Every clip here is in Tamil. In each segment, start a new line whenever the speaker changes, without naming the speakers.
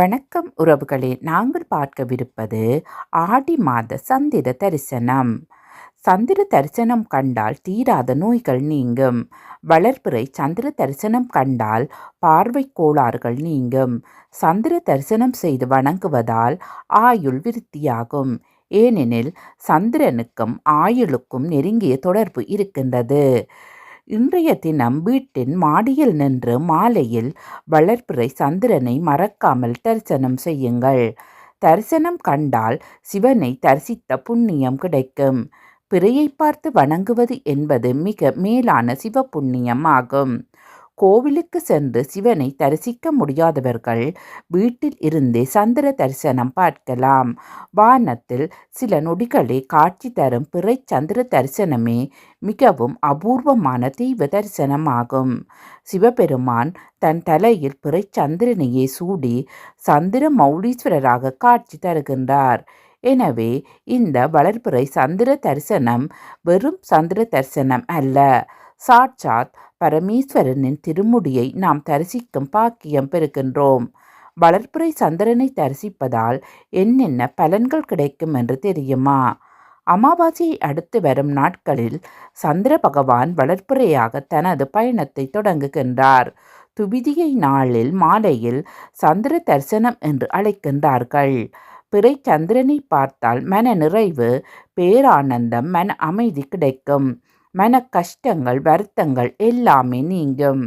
வணக்கம் உறவுகளே. நாங்கள் பார்க்கவிருப்பது ஆடி மாத சந்திர தரிசனம். சந்திர தரிசனம் கண்டால் தீராத நோய்கள் நீங்கும். வளர்ப்பிறை சந்திர தரிசனம் கண்டால் பார்வை கோளாறுகள் நீங்கும். சந்திர தரிசனம் செய்து வணங்குவதால் ஆயுள் விருத்தியாகும். ஏனெனில் சந்திரனுக்கும் ஆயுளுக்கும் நெருங்கிய தொடர்பு இருக்கின்றது. இன்றைய தினம் வீட்டின் மாடியில் நின்று மாலையில் வளர்ப்பிறை சந்திரனை மறக்காமல் தரிசனம் செய்யுங்கள். தரிசனம் கண்டால் சிவனை தரிசித்த புண்ணியம் கிடைக்கும். பிறையை பார்த்து வணங்குவது என்பது மிக மேலான சிவ புண்ணியம் ஆகும் கோவிலுக்கு சென்று சிவனை தரிசிக்க முடியாதவர்கள் வீட்டில் இருந்தே சந்திர தரிசனம் பார்க்கலாம். வானத்தில் சில நொடிகளே காட்சி தரும் பிறை சந்திர தரிசனமே மிகவும் அபூர்வமான தெய்வ தரிசனமாகும். சிவபெருமான் தன் தலையில் பிறை சந்திரனையே சூடி சந்திர மௌலீஸ்வரராக காட்சி தருகின்றார். எனவே இந்த வளர்பிறை சந்திர தரிசனம் வெறும் சந்திர தரிசனம் அல்ல. சாட்சாத் பரமேஸ்வரனின் திருமுடியை நாம் தரிசிக்கும் பாக்கியம் பெறுகின்றோம். வளர்ப்புரை சந்திரனை தரிசிப்பதால் என்னென்ன பலன்கள் கிடைக்கும் என்று தெரியுமா? அமாவாசையை அடுத்து வரும் நாட்களில் சந்திர பகவான் வளர்ப்புரையாக தனது பயணத்தை தொடங்குகின்றார். துபிதியை நாளில் மாலையில் சந்திர தரிசனம் என்று அழைக்கின்றார்கள். பிறை சந்திரனை பார்த்தால் மன நிறைவு பேரானந்தம் மன அமைதி கிடைக்கும். மன கஷ்டங்கள் வருத்தங்கள் எல்லாமே நீங்கும்.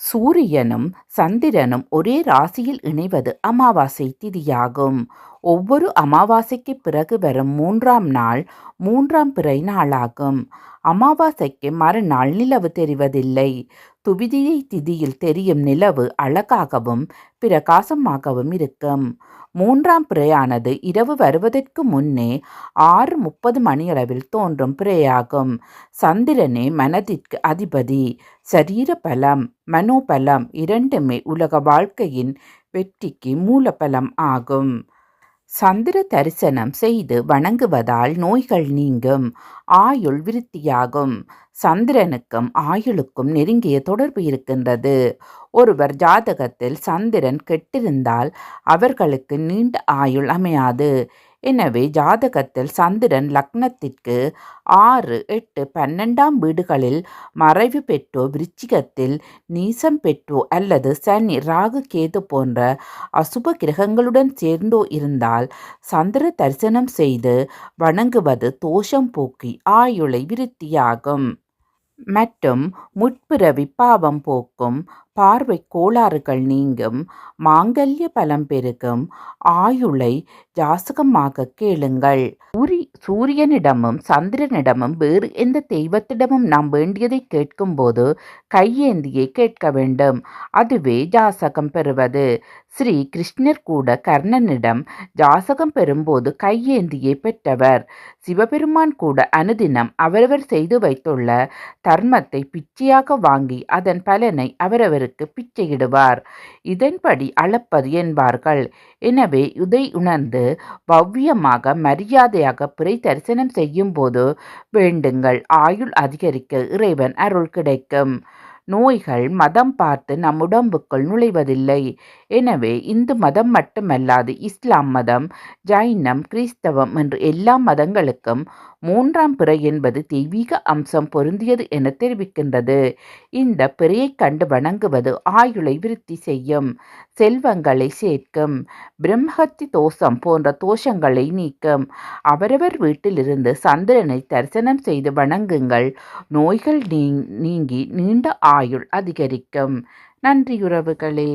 சூரியனும் சந்திரனும் ஒரே ராசியில் இணைவது அமாவாசை திதியாகும். ஒவ்வொரு அமாவாசைக்கு பிறகு வரும் மூன்றாம் நாள் மூன்றாம் பிறை நாளாகும். அமாவாசைக்கு மறுநாள் நிலவு தெரிவதில்லை. துவிதியை திதியில் தெரியும் நிலவு அழகாகவும் பிரகாசமாகவும் இருக்கும். மூன்றாம் பிறையானது இரவு வருவதற்கு முன்னே ஆறு முப்பது மணியளவில் தோன்றும் பிறையாகும். சந்திரனே மனதிற்கு அதிபதி. சரீர பலம் மனோபலம் இரண்டு இரண்டுமே உலக வாழ்க்கையின் வெற்றிக்கு மூலபலம் ஆகும். சந்திர தரிசனம் செய்து வணங்குவதால் நோய்கள் நீங்கும் ஆயுள் விருத்தியாகும். சந்திரனுக்கும் ஆயுளுக்கும் நெருங்கிய தொடர்பு இருக்கின்றது. ஒருவர் ஜாதகத்தில் சந்திரன் கெட்டிருந்தால் அவர்களுக்கு நீண்ட ஆயுள் அமையாது. எனவே ஜாதகத்தில் சந்திரன் லக்னத்திற்கு ஆறு எட்டு பன்னெண்டாம் வீடுகளில் மறைவு பெற்றோ விருச்சிகத்தில் நீசம் பெற்றோ அல்லது சனி ராகு கேது போன்ற அசுப கிரகங்களுடன் சேர்ந்தோ இருந்தால் சந்திர தரிசனம் செய்து வணங்குவது தோஷம் போக்கி ஆயுளை விருத்தியாகும். மற்றும் முற்பிறவி பாவம் போக்கும் பார்வை கோளாறுகள் நீங்கும் மாங்கல்ய பலம் பெருகும் ஆயுளை ஜாசகமாக கேளுங்கள். சூரி சூரியனிடமும் சந்திரனிடமும் வேறு எந்த தெய்வத்திடமும் நாம் வேண்டியதை கேட்கும்போது கையேந்தியை கேட்க வேண்டும். அதுவே ஜாசகம் பெறுவது. ஸ்ரீ கிருஷ்ணர் கூட கர்ணனிடம் ஜாசகம் பெறும்போது கையேந்தியை பெற்றவர். சிவபெருமான் கூட அனுதினம் அவரவர் செய்து வைத்துள்ள தர்மத்தை பிச்சையாக வாங்கி அதன் பலனை அவரவர் அவருக்கு பிச்சையிடுவார். இதன்படி அளப்பது என்பார்கள். எனவே இதை உணர்ந்து பவ்யமாக மரியாதையாக பிறை தரிசனம் செய்யும் போது வேண்டுங்கள். ஆயுள் அதிகரிக்க இறைவன் அருள் கிடைக்கும். நோய்கள் மதம் பார்த்து நம் உடம்புக்குள் நுழைவதில்லை. எனவே இந்து மதம் மட்டுமல்லாது இஸ்லாம் மதம் ஜைனம் கிறிஸ்தவம் என்று எல்லா மதங்களுக்கும் மூன்றாம் பிறை என்பது தெய்வீக அம்சம் பொருந்தியது என தெரிவிக்கின்றது. இந்த பிறையை கண்டு வணங்குவது ஆயுளை விருத்தி செய்யும் செல்வங்களை சேர்க்கும் பிரம்மஹத்தி தோஷம் போன்ற தோஷங்களை நீக்கும். அவரவர் வீட்டிலிருந்து சந்திரனை தரிசனம் செய்து வணங்குங்கள். நோய்கள் நீங்கி நீண்ட ஆயுள் அதிகரிக்கும். நன்றியுறவுகளே